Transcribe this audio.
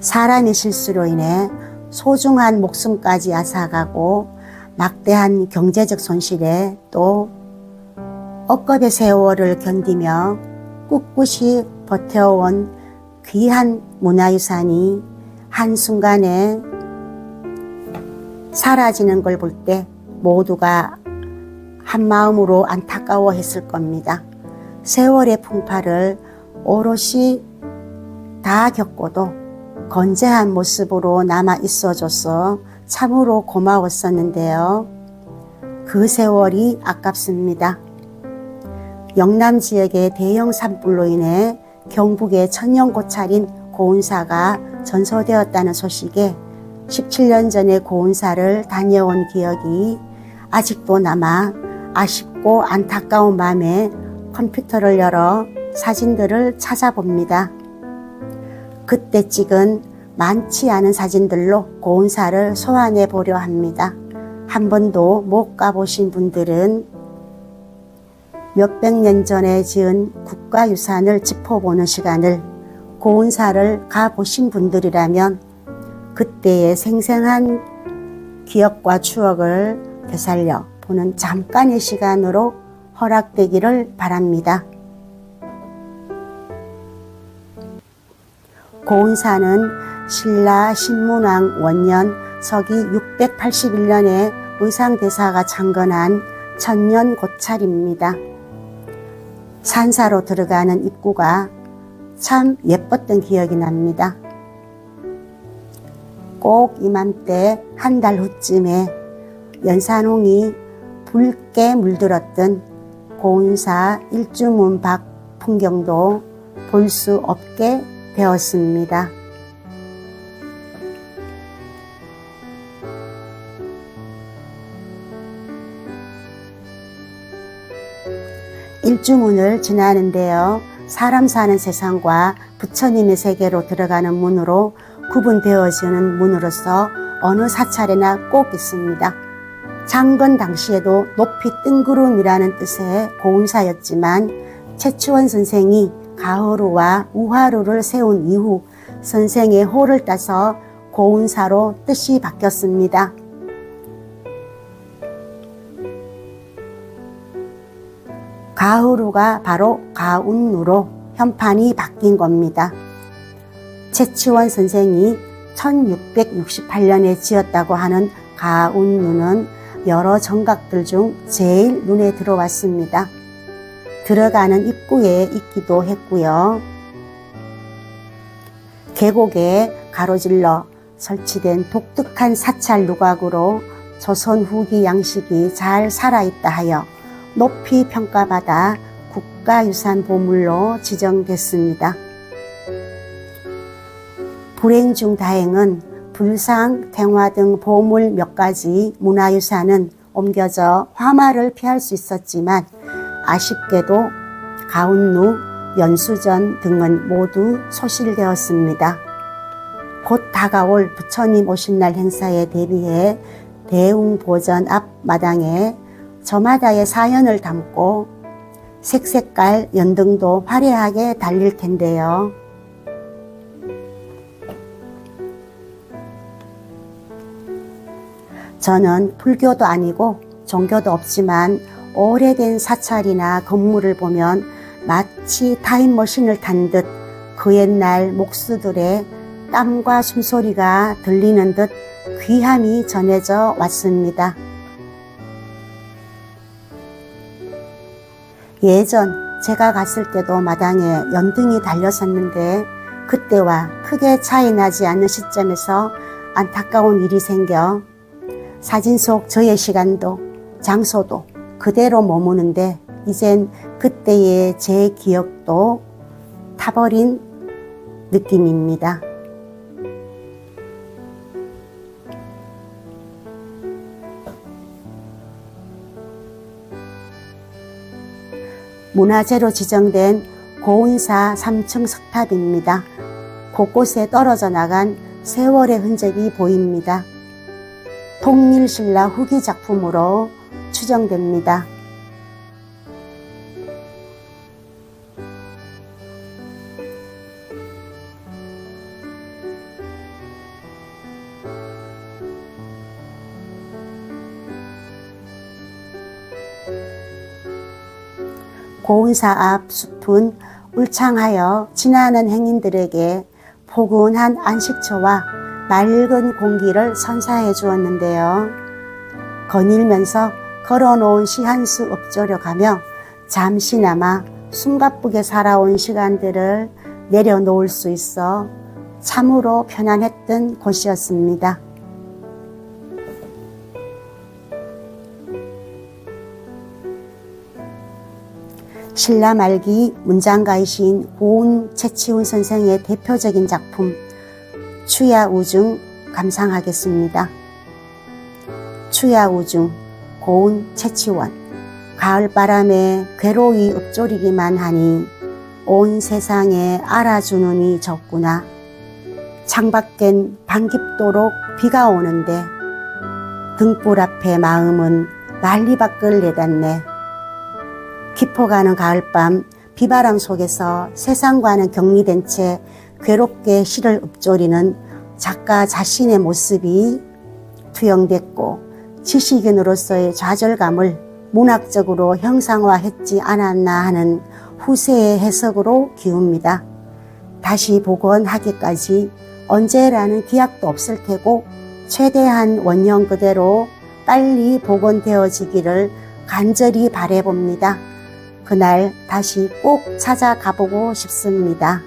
사람의 실수로 인해 소중한 목숨까지 앗아가고 막대한 경제적 손실에 또 억겁의 세월을 견디며 꿋꿋이 버텨온 귀한 문화유산이 한순간에 사라지는 걸 볼 때 모두가 한 마음으로 안타까워 했을 겁니다. 세월의 풍파를 오롯이 다 겪고도 건재한 모습으로 남아 있어줘서 참으로 고마웠었는데요. 그 세월이 아깝습니다. 영남 지역의 대형 산불로 인해 경북의 천년 고찰인 고운사가 전소되었다는 소식에 17년 전에 고운사를 다녀온 기억이 아직도 남아 아쉽고 안타까운 마음에 컴퓨터를 열어 사진들을 찾아봅니다. 그때 찍은 많지 않은 사진들로 고운사를 소환해 보려 합니다. 한 번도 못 가보신 분들은 몇백 년 전에 지은 국가유산을 짚어보는 시간을 고운사를 가보신 분들이라면 그때의 생생한 기억과 추억을 되살려 보는 잠깐의 시간으로 허락되기를 바랍니다. 고운사는 신라 신문왕 원년 서기 681년에 의상대사가 창건한 천년 고찰입니다. 산사로 들어가는 입구가 참 예뻤던 기억이 납니다. 꼭 이맘때 한 달 후쯤에 연산홍이 붉게 물들었던 고운사 일주문 밖 풍경도 볼 수 없게 되었습니다. 일주문을 지나는데요. 사람 사는 세상과 부처님의 세계로 들어가는 문으로 구분되어지는 문으로서 어느 사찰에나 꼭 있습니다. 장건 당시에도 높이 뜬구름이라는 뜻의 고운사였지만 최추원 선생이 가호루와 우하루를 세운 이후 선생의 호를 따서 고운사로 뜻이 바뀌었습니다. 가흐루가 바로 가운누로 현판이 바뀐 겁니다. 최치원 선생이 1668년에 지었다고 하는 가운누는 여러 정각들 중 제일 눈에 들어왔습니다. 들어가는 입구에 있기도 했고요. 계곡에 가로질러 설치된 독특한 사찰 누각으로 조선 후기 양식이 잘 살아있다 하여 높이 평가받아 국가유산 보물로 지정됐습니다. 불행 중 다행은 불상, 탱화 등 보물 몇 가지 문화유산은 옮겨져 화마를 피할 수 있었지만 아쉽게도 가운루, 연수전 등은 모두 소실되었습니다. 곧 다가올 부처님 오신 날 행사에 대비해 대웅보전 앞 마당에 저마다의 사연을 담고 색색깔 연등도 화려하게 달릴 텐데요. 저는 불교도 아니고 종교도 없지만 오래된 사찰이나 건물을 보면 마치 타임머신을 탄 듯 그 옛날 목수들의 땀과 숨소리가 들리는 듯 귀함이 전해져 왔습니다. 예전 제가 갔을 때도 마당에 연등이 달렸었는데 그때와 크게 차이 나지 않는 시점에서 안타까운 일이 생겨 사진 속 저의 시간도 장소도 그대로 머무는데 이젠 그때의 제 기억도 타버린 느낌입니다. 문화재로 지정된 고운사 3층 석탑입니다. 곳곳에 떨어져 나간 세월의 흔적이 보입니다. 통일신라 후기 작품으로 수정됩니다. 고은사 앞 숲은 울창하여 지나는 행인들에게 포근한 안식처와 맑은 공기를 선사해 주었는데요. 거닐면서 걸어놓은 시한수 읊조려 가며 잠시나마 숨가쁘게 살아온 시간들을 내려놓을 수 있어 참으로 편안했던 곳이었습니다. 신라 말기 문장가이신 고운 채치훈 선생의 대표적인 작품 추야우중 감상하겠습니다. 추야우중 고운 채치원. 가을바람에 괴로이 읊조리기만 하니 온 세상에 알아주느니 적구나. 창밖엔 반깁도록 비가 오는데 등불 앞에 마음은 난리 밖을 내닫네. 깊어가는 가을밤 비바람 속에서 세상과는 격리된 채 괴롭게 시를 읊조리는 작가 자신의 모습이 투영됐고 지식인으로서의 좌절감을 문학적으로 형상화했지 않았나 하는 후세의 해석으로 기웁니다. 다시 복원하기까지 언제라는 기약도 없을 테고 최대한 원형 그대로 빨리 복원되어지기를 간절히 바래봅니다. 그날 다시 꼭 찾아가보고 싶습니다.